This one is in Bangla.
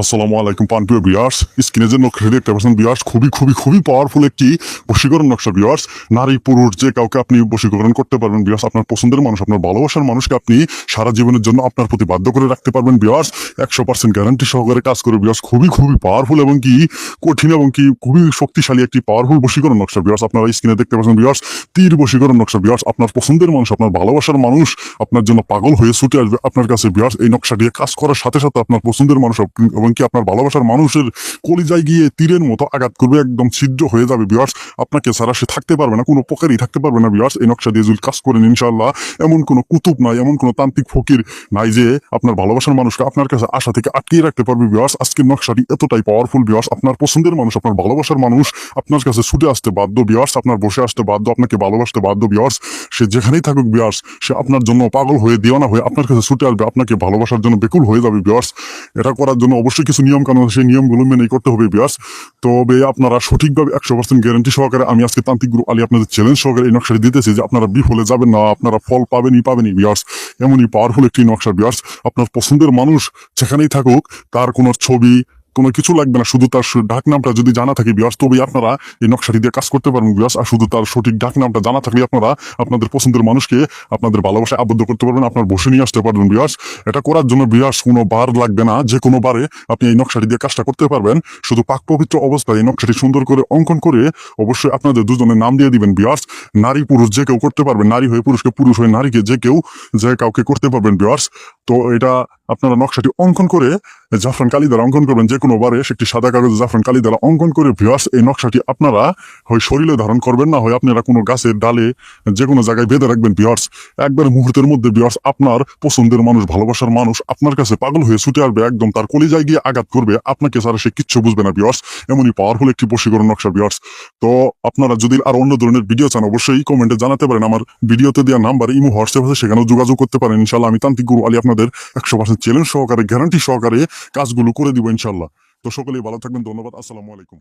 আসসালামু আলাইকুম পানপ্রিয় বিয়ার্স স্ক্রিনে যে নকশা দেখতে পাচ্ছেন বিয়ার্স খুবই খুবই খুবই পাওয়ারফুল একটি বশীকরণ নকশা বিয়ার্স নারী, পুরুষ, যে কাউকে আপনি বশীকরণ করতে পারবেন বিয়ার্স আপনার পছন্দের মানুষ, আপনার ভালোবাসার মানুষকে আপনি সারা জীবনের জন্য আপনার প্রতি বাধ্য করে রাখতে পারবেন বিয়ার্স একশো পার্সেন্ট গ্যারান্টি সহকারে কাজ করে বিয়ার্স খুবই খুবই পাওয়ারফুল এবং কি কঠিন এবং কি খুবই শক্তিশালী একটি পাওয়ারফুল বশীকরণ নকশা বিয়ার্স আপনারা স্ক্রিনে দেখতে পাচ্ছেন বিয়ার্স তীর বশীকরণ নকশা বিয়ার্স আপনার পছন্দের মানুষ, আপনার ভালোবাসার মানুষ আপনার জন্য পাগল হয়ে ছুটে আসবে আপনার কাছে বিয়ার্স এই নকশা দিয়ে কাজ করার সাথে সাথে আপনার পছন্দের মানুষ এবং কি আপনার ভালোবাসার মানুষের কলিজায় গিয়ে তীরের মতো আঘাত করবে, একদম ছিদ্র হয়ে যাবে বিয়ার্স আপনাকে ছাড়া সে থাকতে পারবে না, কোনো প্রকারই থাকতে পারবে না বিয়ার্স এই নকশা দিয়ে যদি কাজ করেন ইনশাল্লাহ এমন কোনো কুতুব নাই, এমন কোনো তান্ত্রিক ফকির নাই যে আপনার ভালোবাসার মানুষকে আপনার কাছে আশা থেকে আটকিয়ে রাখতে পারবে বিয়ার্স আজকের নকশাটি এতটাই পাওয়ারফুল বিয়ার্স আপনার পছন্দের মানুষ, আপনার ভালোবাসার মানুষ আপনার কাছে ছুটে আসতে বাধ্য বিয়ার্স আপনার বসে আসতে বাধ্য, আপনাকে ভালোবাসতে বাধ্য বিয়ার্স সে যেখানেই থাকুক বিয়ার্স সে আপনার জন্য পাগল হয়ে দিওয়ানা হয়ে আপনার কাছে ছুটে আসবে। আপনাকে ভালোবাসার জন্য বেকুল হয়ে যাবে বিয়ার্স এটা করার জন্য অবশ্যই কিছু নিয়ম কানুন সেই নিয়মগুলো মেনেই করতে হবে বিয়ার্স তবে আপনারা সঠিকভাবে একশো পার্সেন্ট গ্যারান্টি সহকারে আমি আজকে তান্ত্রিক গুরু আলী আপনাদের চ্যালেঞ্জ সহকারে এই নকশাটি দিতেছি যে আপনারা বিফলে যাবেন না, আপনারা ফল পাবেনই পাবেনই বিয়ার্স এমনই পাওয়ারফুল একটি নকশা বিয়ার্স আপনার পছন্দের মানুষ যেখানেই থাকুক, তার কোনো ছবি কোনো কিছু লাগবে না, শুধু তার ডাক নামটা যদি জানা থাকে বিয়ার্স তবেই আপনারা এই নকশাটি দিয়ে কাজ করতে পারবেন বিয়ার্স আর শুধু তার সঠিক ডাক নামটা জানা থাকলে আপনারা আপনাদের পছন্দের মানুষকে আপনাদের ভালোবাসায় আবদ্ধ করতে পারবেন, আপনার বসে নিয়ে আসতে পারবেন বিয়ার্স এটা করার জন্য বিয়ার্স কোনো বার লাগবে না, যে কোনো বারে আপনি এই নকশাটি দিয়ে কাজটা করতে পারবেন। শুধু পাক পবিত্র অবস্থায় এই নকশাটি সুন্দর করে অঙ্কন করে অবশ্যই আপনাদের দুজনের নাম দিয়ে দিবেন বিয়ার্স নারী পুরুষ যে কেউ করতে পারবেন, নারী হয়ে পুরুষকে পুরুষ হয়ে নারীকে যে কেউ, যে কাউকে করতে পারবেন বিয়ার্স তো এটা আপনারা নকশাটি অঙ্কন করে জাফরান কালি দ্বারা অঙ্কন করবেন যে কোনো বারে, একটি সাদা কাগজে জাফরান কালি দ্বারা অঙ্কন করে ভিউয়ার্স এই নকশাটি আপনারা হয় শরীরে ধারণ করবেন না, হয় আপনারা কোনো গাছের ডালে যে কোনো জায়গায় বেঁধে রাখবেন ভিউয়ার্স একবার মুহূর্তের মধ্যে ভিউয়ার্স আপনার পছন্দের মানুষ, ভালোবাসার মানুষ আপনার কাছে পাগল হয়ে ছুটে আসবে, একদম তার কলিজায় গিয়ে আঘাত করবে, আপনাকে ছাড়া সে কিচ্ছু বুঝবে না ভিউয়ার্স এমনই পাওয়ারফুল একটি বশীকরণ নকশা ভিউয়ার্স তো আপনারা যদি আর অন্য ধরনের ভিডিও চান, অবশ্যই কমেন্টে জানাতে পারেন। আমার ভিডিওতে দেওয়া নাম্বার ইমো, হোয়াটসঅ্যাপ আছে, সেখানেও যোগাযোগ করতে পারেন। ইনশাল্লাহ আমি তান্ত্রিক গুরু আলী আপনাদের একশো পার্সেন্ট চ্যালেঞ্জ সহকারে গ্যারান্টি সহকারে কাজগুলো করে দিব ইনশাল্লাহ তো সকলেই ভালো থাকবেন, ধন্যবাদ, আসসালামু আলাইকুম।